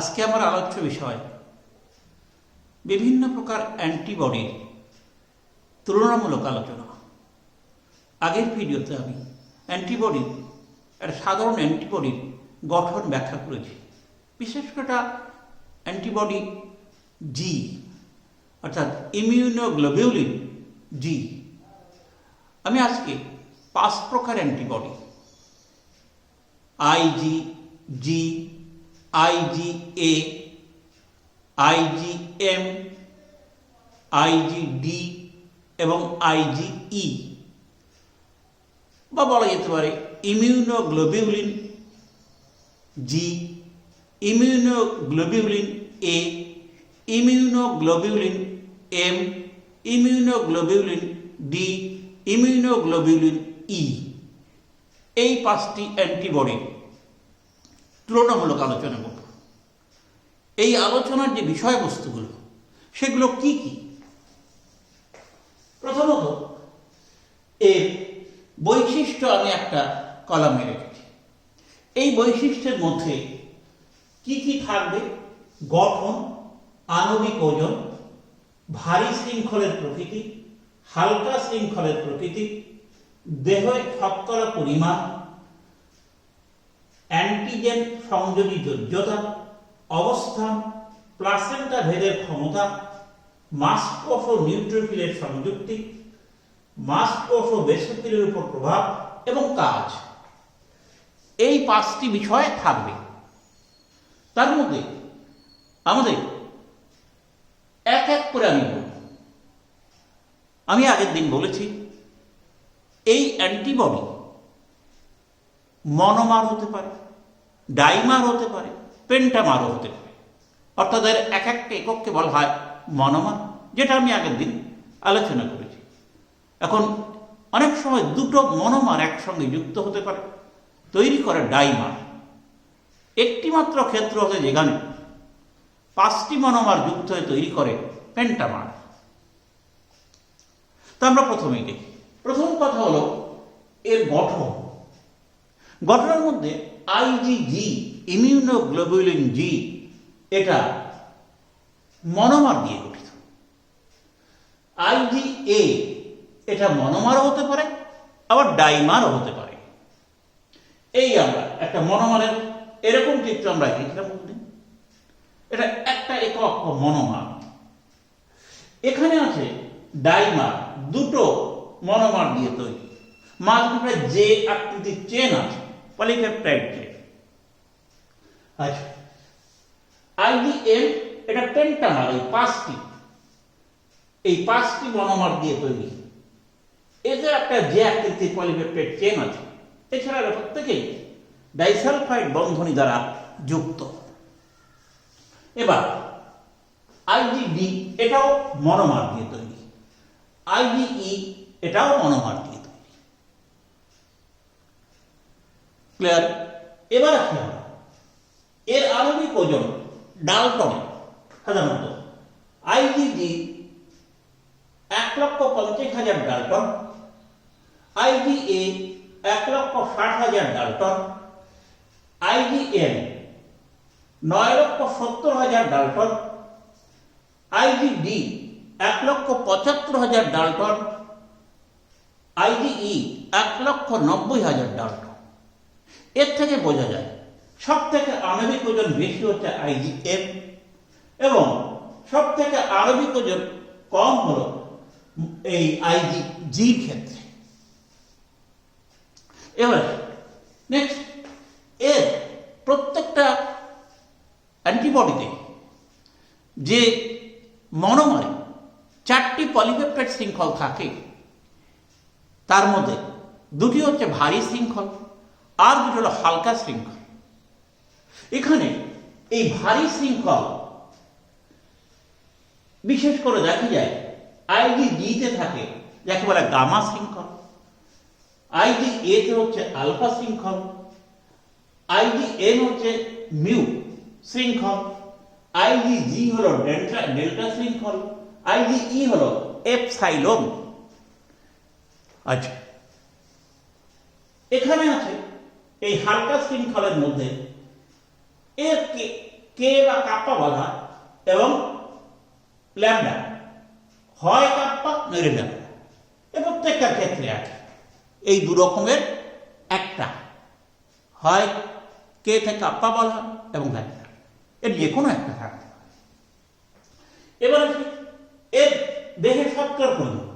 আজকে আমার আলোচ্য বিষয়, বিভিন্ন প্রকার অ্যান্টিবডির তুলনামূলক আলোচনা। আগের ভিডিওতে আমি অ্যান্টিবডির একটা সাধারণ অ্যান্টিবডির গঠন ব্যাখ্যা করেছি। বিশেষ করে অ্যান্টিবডি জি অর্থাৎ ইমিউনোগ্লোবিউলিন জি আমি আজকে পাঁচ প্রকার antibody Ig G IgA IgM IgD এবং আইজিই বা বলা যেতে পারে immunoglobulin G immunoglobulin A immunoglobulin M immunoglobulin D immunoglobulin E এই পাঁচটি অ্যান্টিবডি তুলনামূলক আলোচনা করব। এই আলোচনার যে বিষয়বস্তুগুলো, সেগুলো কি কি? প্রথমত এর বৈশিষ্ট্য আমি একটা কলামে রেখেছি। এই বৈশিষ্ট্যের মধ্যে কি কি থাকবে? গঠন, আণবিক ওজন, ভারী শৃঙ্খলের প্রকৃতি, হালকা শৃঙ্খলের প্রকৃতি, দেহে শতকরা পরিমাণ অ্যান্টিজেন সংযোগী যোগ্যতা অবস্থান প্লাসেন্টা ভেদের ক্ষমতা মাসকোষ ও নিউট্রোফিলের সংযুক্তি মাসকোষ ও বেসোফিলের উপর প্রভাব এবং কাজ। এই পাঁচটি বিষয় থাকবে। তার মধ্যে আমাদের এক এক করে আমি বলব। আমি আগের দিন বলেছি, এই অ্যান্টিবডি মনোমার হতে পারে, ডাইমার হতে পারে, পেন্টামারও হতে পারে। অর্থাৎ এর এক একটা একককে বলা হয় মনোমার, যেটা আমি আগের দিন আলোচনা করেছি। এখন অনেক সময় দুটো মনোমার একসঙ্গে যুক্ত হতে পারে, তৈরি করে ডাইমার। একটি মাত্র ক্ষেত্র হতে যেখানে পাঁচটি মনোমার যুক্ত হয়ে তৈরি করে পেন্টামার। তা আমরা প্রথমেই দেখি। প্রথম কথা হলো এর গঠন। গঠনের মধ্যে আইজিজি ইমিউনোগ্লোবুলিন জি এটা মনোমার দিয়ে গঠিত। আইজিএ এটা মনোমারও হতে পারে, আবার ডাইমারও হতে পারে। এই আমরা একটা মনোমারের এরকম চিত্র আমরা এঁকেছিলাম এটা একটা একক মনোমার। এখানে আছে ডাইমার, দুটো মনোমার দিয়ে তৈরি। মাঝখানে যে আকৃতির চেন আছে পলিপেপটাইড চেন আচ্ছা আইডিএম এটা পেন্টামার এই পাঁচটি। এই পাঁচটি মনোমার দিয়ে তৈরি। এতে একটা যে আকৃতির পলিপেপটাইড চেন আছে এছাড়া এরা প্রত্যেকেই ডাইসালফাইড বন্ধনী দ্বারা যুক্ত। এবার আইজিডি এটাও মনোমার দিয়ে তৈরি। আইজিই এটাও মনোমার দিয়ে তৈরি ক্লিয়ার এবার আসি এর আণবিক ওজন ডালটন। সাধারণত আইজিজি এক লক্ষ পঞ্চাশ হাজার ডালটন। আইজিএ এক লক্ষ ষাট হাজার ডালটন। আইজিএম নয় লক্ষ সত্তর হাজার ডালটন। আইজিডি এক লক্ষ পঁচাত্তর হাজার ডালটন। আইজিই এক লক্ষ নব্বই হাজার ডালটন। এর থেকে বোঝা যায় সব থেকে আণবিক ওজন বেশি হচ্ছে আইজিএম এবং সব থেকে আণবিক ওজন কম হলো এই আইজি জির ক্ষেত্রে। এবার নেক্সট এর প্রত্যেকটা অ্যান্টিবডিতে যে মনোমারে, চারটি পলিপেপটাইড শৃঙ্খল থাকে, তার মধ্যে দুটি হচ্ছে ভারী শৃঙ্খল আর দুটি হলো হালকা শৃঙ্খল। এখানে এই ভারী শৃঙ্খল বিশেষ করে দেখা যায় আইডি ডিতে থাকে, যাকে বলে গামা শৃঙ্খল। আইডি এতে হচ্ছে আলফা শৃঙ্খল। আইডি এন হচ্ছে মিউ শৃঙ্খল। আইডি জি হলো ডেল্টা ডেল্টা শৃঙ্খল। আইডি ই হলো এপসাইলন। আচ্ছা। এখানে আছে এই হালকা শৃঙ্খলের মধ্যে এর কে- বা কাপ্পা বাধা এবং ল্যামডা। হয় কাপ্পা, নইলে এ প্রত্যেকটার ক্ষেত্রে আছে। এই দু রকমের একটা। হয় কে থেকে কাপ্পা বলা এবং ল্যামডা। এর যে কোনো একটা থাকতে এবার এর দেহের শতকরা পরিমাণ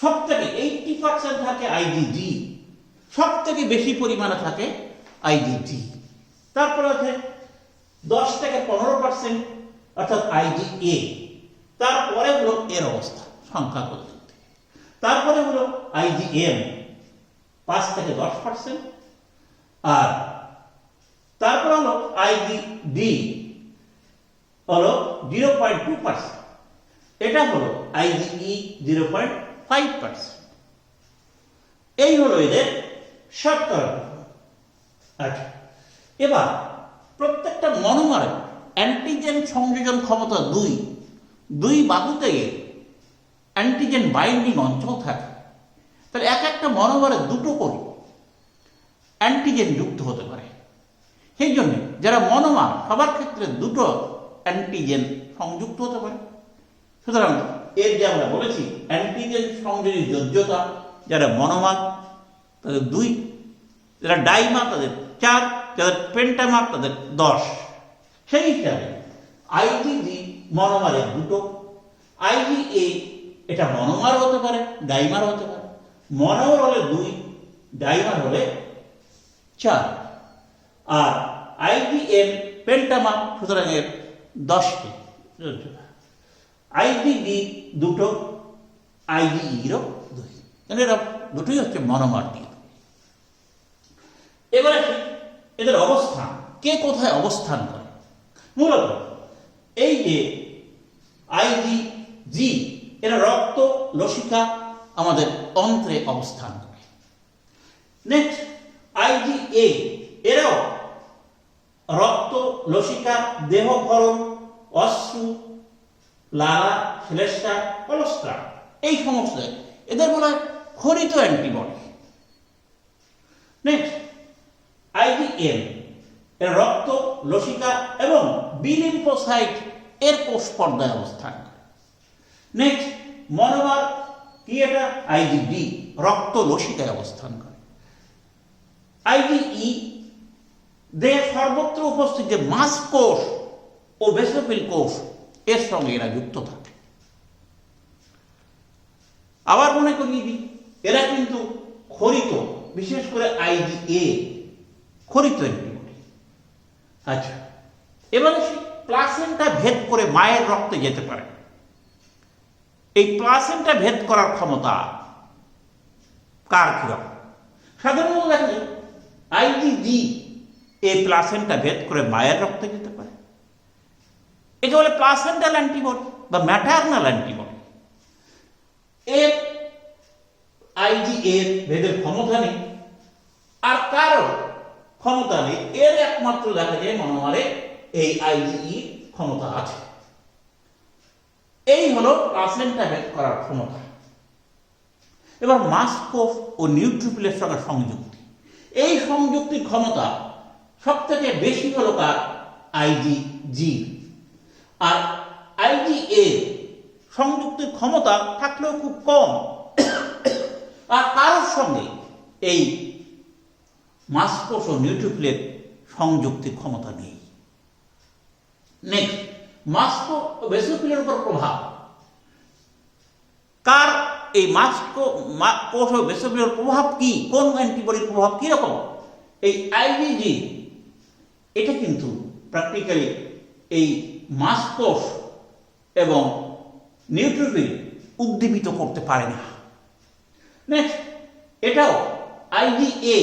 সব থেকে এইটটি পার্সেন্ট থাকে আইজিজি সব থেকে বেশি পরিমাণে থাকে আইডিটি তারপরে আছে দশ থেকে পনেরো পার্সেন্ট অর্থাৎ আইডি এ তারপরে হলো এর অবস্থা, সংখ্যা পদ্ধতি। তারপরে হলো আইডি এম পাঁচ থেকে দশ পার্সেন্ট আর তারপর হলো আইডি ডি হলো জিরো পয়েন্ট টু পার্সেন্ট এটা হলো IgE zero point five percent এই হলো এদের শতকরা আচ্ছা এবার প্রত্যেকটা মনোমারে অ্যান্টিজেন সংযোজন ক্ষমতা দুই। দুই বাহুতে অ্যান্টিজেন বাইন্ডিং অঞ্চল থাকে। তাহলে এক একটা মনোমারে দুটো করে অ্যান্টিজেন যুক্ত হতে পারে। সেই জন্য যারা মনোমার, সবার ক্ষেত্রে দুটো অ্যান্টিজেন সংযুক্ত হতে পারে। সুতরাং এর যে আমরা বলেছি অ্যান্টিজেন সংযোগী যোগ্যতা যারা মনোমার তাদের দুই, যারা ডাইমার তাদের চার, যাদের পেন্টামার তাদের দশ। সেই হিসাবে আইজিজি মনোমারের দুটো। আইজিএ এটা মনোমার হতে পারে ডাইমার হতে পারে। মনোমার হলে দুই, ডাইমার হলে চার। আর আইজিএম পেন্টামার সুতরাং এর দশটি। আইজিডি দুটো আইজিইরও দুই। এরা দুটোই হচ্ছে মনোমার দিয়ে এবারে আসি এদের অবস্থান কে কোথায় অবস্থান করে? মূলত, এই যে আইজি জি এরা রক্ত লসিকা আমাদের অন্ত্রে অবস্থান করে। নেক্সট আইজি এ এরাও রক্ত লসিকা দেহকরণ অশ্রু, লালা শ্লেষ্টা কলস্ট্রা এই সমস্ত এদের বলা হয় খরিত অ্যান্টিবডি। নেক্সট আইজিএম রক্ত, লসিকা এবং বিলিম্পোসাইট এর কোষ পর্দায় অবস্থান নেক্সট মনোমার কি এটা আইজিডি রক্ত লসিকায় অবস্থান করে। আইজিই দেহের সর্বত্র উপস্থিত যে মাস কোষ ও বেসোফিল কোষ, এর সঙ্গে এরা যুক্ত থাকে। আবার মনে করিয়ে দিই, এরা কিন্তু খরিত, বিশেষ করে আইজিএ খরিত অ্যান্টিবডি আচ্ছা। এবারে সেই প্লাসেন্টা ভেদ করে মায়ের রক্তে যেতে পারে। এই প্লাসেন্টা ভেদ করার ক্ষমতা কার কীরকম সাধারণত দেখা যায় আইজিজি এই প্লাসেন্টা ভেদ করে মায়ের রক্তে যেতে পারে। এটা বলে প্লাসেন্টাল অ্যান্টিবডি বা ম্যাটারনাল অ্যান্টিবডি এর আইজি এর ভেদের ক্ষমতা নেই। আর কারও ক্ষমতা নেই। এর একমাত্র দেখা যায় মনোমারে এই আইজিই ক্ষমতা আছে। এই হলো প্লাসেন্টা ভেদ করার ক্ষমতা। এবার মাস্কোফ ও নিউট্রিফিলের সঙ্গে সংযুক্তি। এই সংযুক্তির ক্ষমতা সব থেকে বেশি হলো কার? আইজি জি আর আইজি এ সংযুক্তির ক্ষমতা থাকলেও খুব কম। আর কারোর সঙ্গে এই মাসকোষ ও নিউট্রিফিলের সংযুক্তির ক্ষমতা নেই। নেক্সট মাস্কো ও বেসোফিলের উপর প্রভাব। কার এই মাস্কো কোষ ও বেসোফিলের প্রভাব কি? কোন অ্যান্টিবডির প্রভাব কি রকম এই আইভিজি এটা কিন্তু প্র্যাকটিক্যালি এই মাসকোষ এবং নিউট্রিফিল উদ্দীপিত করতে পারে না। নেক্সট এটাও আইজিএ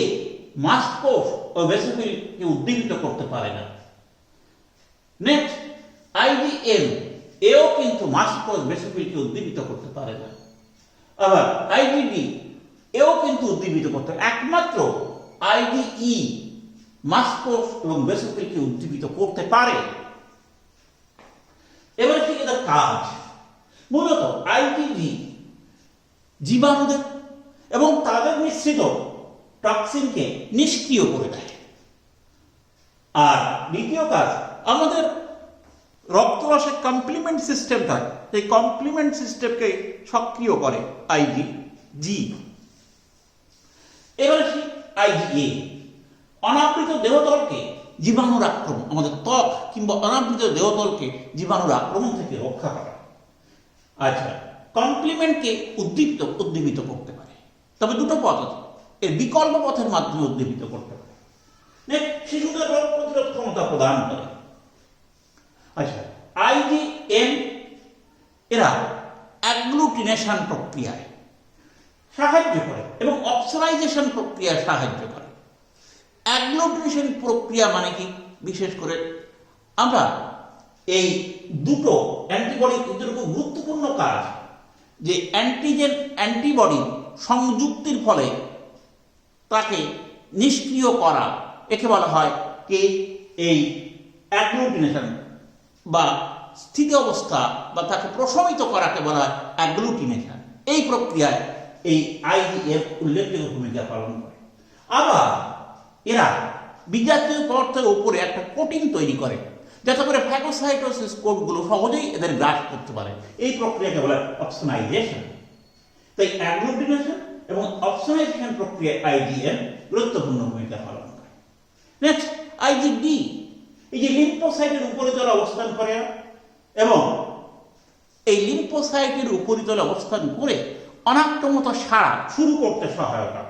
মাসকোষ ও বেসিফিলকে উদ্দীপিত করতে পারে না। নেক্সট আইজিএম এও কিন্তু মাসকোষ বেসিফিলকে উদ্দীপিত করতে পারে না। আবার আইজিডি এও কিন্তু উদ্দীপিত করতে একমাত্র আইজিই মাসকোষ এবং বেসিফিলকে উদ্দীপিত করতে পারে। এবার কি এদের কাজ? মূলত আইটিজি জীবাণুদের এবং তাদের মিশ্রিত টক্সিনকে নিষ্ক্রিয় করে দেয়। আর দ্বিতীয় কাজ, আমাদের রক্তরসের কমপ্লিমেন্ট সিস্টেম থাকে সেই কমপ্লিমেন্ট সিস্টেমকে সক্রিয় করে আইজি জি এবার আসি আইজি এ অনাবৃত দেহতলকে জীবাণুর আক্রমণ, আমাদের ত্বক কিংবা অনাবৃত দেহতলকে জীবাণুর আক্রমণ থেকে রক্ষা করা। আচ্ছা কমপ্লিমেন্টকে উদ্দীপ্ত, উদ্দীপিত করতে পারে। তবে দুটো পথ এর বিকল্প পথের মাধ্যমে উদ্দীপিত করতে পারে। শিশুদের রোগ প্রতিরোধ ক্ষমতা প্রদান করে। আচ্ছা আইজিএম এরা অ্যাগ্লুটিনেশন প্রক্রিয়ায় সাহায্য করে এবং অক্সিডাইজেশন প্রক্রিয়ায় সাহায্য করে। অ্যাগ্লুটিনেশন প্রক্রিয়া মানে কি? বিশেষ করে আমরা এই দুটো অ্যান্টিবডি খুব গুরুত্বপূর্ণ কাজ যে অ্যান্টিজেন অ্যান্টিবডি সংযুক্তির ফলে তাকে নিষ্ক্রিয় করা। একে বলা হয় কে এই অ্যাগ্লুটিনেশন বা স্থিতি অবস্থা বা তাকে প্রশমিত করাকে বলা হয় অ্যাগ্লুটিনেশন এই প্রক্রিয়ায় এই আইডিএফ উল্লেখযোগ্য ভূমিকা পালন করে। আবার এরা বিজাতীয় পদার্থের উপরে একটা কোটিং তৈরি করে, যাতে করে ফ্যাগোসাইটোসিস কোডগুলো সহজেই এদের গ্রাস করতে পারে। এই প্রক্রিয়াকে বলা হয় অপশনাইজেশন তাই অ্যাগ্লুটিনেশন অপশনাইজেশন প্রক্রিয়ায় আইডিএম গুরুত্বপূর্ণ ভূমিকা পালন করে। নেক্সট আইজিডি এই যে লিম্ফোসাইটের উপরিতলে অবস্থান করে, এবং এই লিম্ফোসাইটের উপরিতলে অবস্থান করে অনাক্রমতা সারা শুরু করতে সহায়তা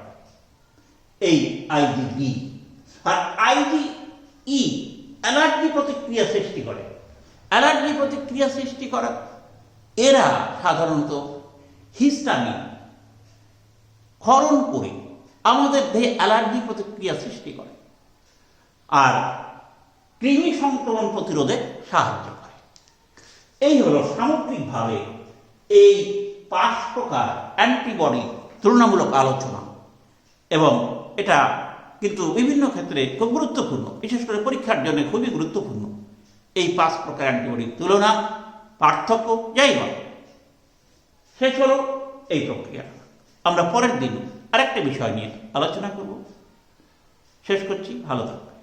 এই আইজিডি আর আইজি ই অ্যালার্জি প্রতিক্রিয়া সৃষ্টি করে। অ্যালার্জি প্রতিক্রিয়া সৃষ্টি করা, এরা সাধারণত হিস্টামিন ক্ষরণ করে। আমাদের দেহে অ্যালার্জি প্রতিক্রিয়া সৃষ্টি করে। আর কৃমি সংক্রমণ প্রতিরোধে সাহায্য করে। এই হলো সামগ্রিকভাবে এই পাঁচ প্রকার অ্যান্টিবডি তুলনামূলক আলোচনা। এবং এটা কিন্তু বিভিন্ন ক্ষেত্রে খুব গুরুত্বপূর্ণ। বিশেষ করে পরীক্ষার জন্য খুবই গুরুত্বপূর্ণ। এই পাঁচ প্রকার অ্যান্টিবডির তুলনা, পার্থক্য, যাই হোক শেষ হলো এই প্রক্রিয়া। আমরা পরের দিন আরেকটা বিষয় নিয়ে আলোচনা করব। শেষ করছি ভালো থাকবে